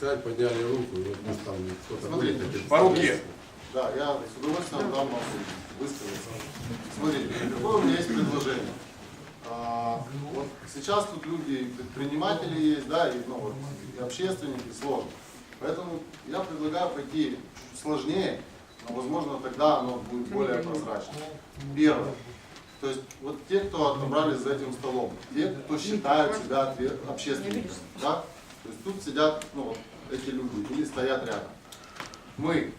стоять, подняли руку, и вот там кто-то... Смотрите, будет, по руке. Да, я с удовольствием дам вам высказаться. Смотрите, какое у меня есть предложение. А, вот сейчас тут люди, предприниматели есть, да, и, ну, вот, и общественники, сложно. Поэтому я предлагаю пойти чуть сложнее, но, возможно, тогда оно будет более прозрачно. Первое. То есть вот те, кто отобрались за этим столом, те, кто считают себя общественниками, да, то есть тут сидят, ну, вот эти люди или стоят рядом. Мы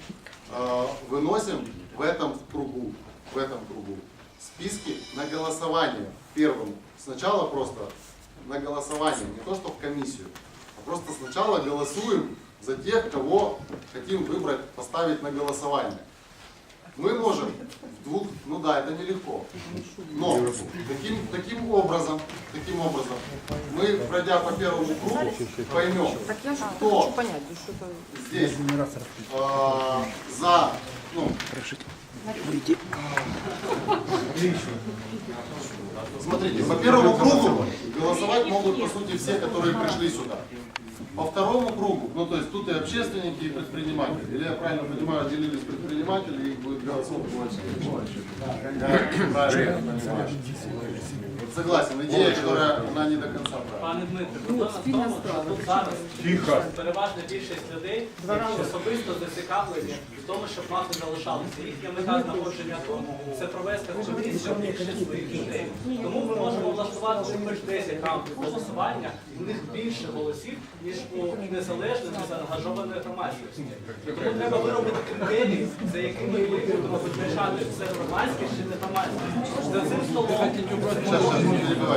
э, выносим в этом кругу, в этом кругу списки на голосование первым. Сначала просто на голосование, не то что в комиссию, а просто сначала голосуем за тех, кого хотим выбрать, поставить на голосование. Мы можем в двух, ну да, это нелегко, но таким, таким образом, таким образом, мы, пройдя по первому кругу, поймем, кто ну здесь э, за, ну, Смотрите, по первому кругу голосовать могут, по сути, все, которые пришли сюда. По второму кругу, ну то есть тут и общественники, и предприниматели. Или я правильно понимаю, делились предприниматели, и их будет голосов больше. Я правильно понимаю. Согласен, идея, которая, она не до конца правильна. Пане Дмитре, проблема в тому, тут зараз Тихо. переважна більшість людей які особисто зацікавлені в тому, щоб мати залишалися. Їхня мета знаходження тут це провести комісію більшість своїх людей. Тому ми можемо влаштувати хоч 10 раундів голосування, у них більше голосів, ніж у незалежної, незаангажованої громадськості. Тому треба виробити критерії, за якими ми будемо визначати це громадськість чи не громадськість. За цим столом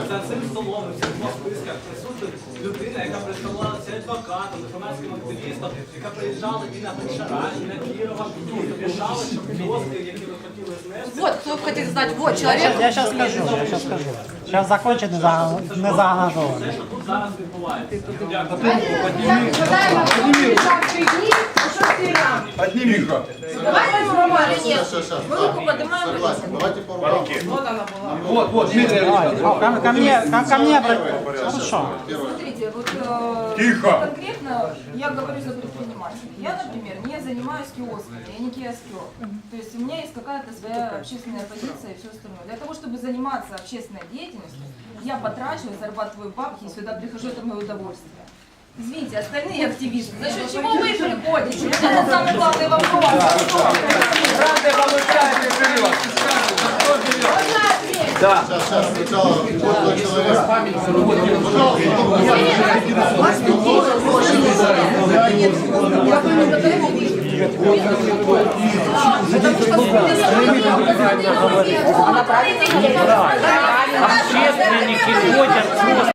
за цим столом в цих списках присутня людина, яка представлялася адвокатом, громадським активістом, яка приїжджала і на Гончара, і на Кірова, і рішала, щоб кіоски, які ви хотіли. Вот, кто хотел знать, вот человек. Я сейчас скажу, я сейчас скажу. Сейчас закончит не за- не заангажований. Зараз відбувається. Нормально, Сейчас, сейчас, сейчас. Мы руку поднимаем. Давайте по рукам. Вот она была. Вот, вот, Дмитрий Давай, ко, ко мне, ко, мне. Хорошо. Смотрите, вот э, Тихо. конкретно я говорю за предпринимателей. Я, например, не занимаюсь киосками, я не киоскер. То есть у меня есть какая-то своя общественная позиция и все остальное. Для того, чтобы заниматься общественной деятельностью, я потрачиваю, зарабатываю бабки и сюда прихожу, это мое удовольствие. Извините, остальные активисты, за счет чего вы приходите? Это самый главный вопрос. Можно ответить? Сейчас, сейчас, сначала. Общественники ходят